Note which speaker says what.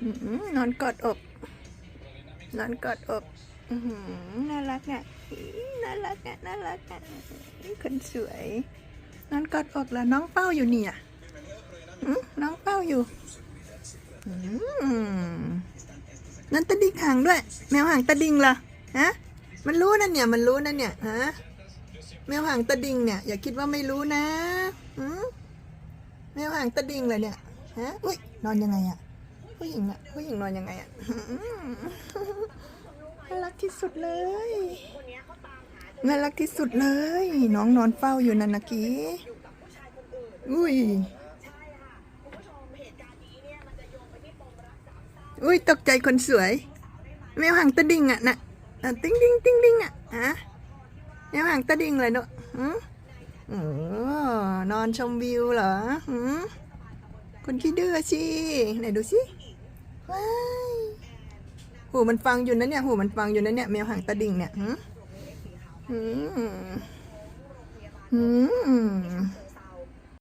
Speaker 1: อนอนกอดอก นอนกอดอกน่ารักอะน่ารักอะน่ารักอะคนสวย นอนกอดอกแล้วน้องเป้าอยู่นี่อะอื้อน้องเป้าอยู่อืมนั่นตะดิงหางด้วย แมวหางตะดิงเหรอฮะมันรู้นั่นเนี่ย มันรู้นั่นเนี่ยฮะแมวหางตะดิงเนี่ย อย่าคิดว่าไม่รู้นะหืมแมวหางตะดิงเลยเนี่ยฮะอุ้ยนอนยังไงอะ ผู้หญิงอะผู้หญิงนอนยังไงอะหืมน่ารักที่สุดเลยน่ารักที่สุดเลย น้องนอนเฝ้าอยู่นันนะกี้อุ้ยอุ้ยตกใจคนสวย แมวหางตะดิงอะน่ะอะติ้งติ้งติ้งติ้งอะฮะแมวหางตะดิงเลยเนอะหืมโอ้นอนชมวิวเหรอหืม คนขี้ดื้อสิไหนดูสิว้ายหูมันฟังอยู่นะเนี่ยหูมันฟังอยู่นะเนี่ยแมวหางตะดิ่งเนี่ยหืมหืมหืม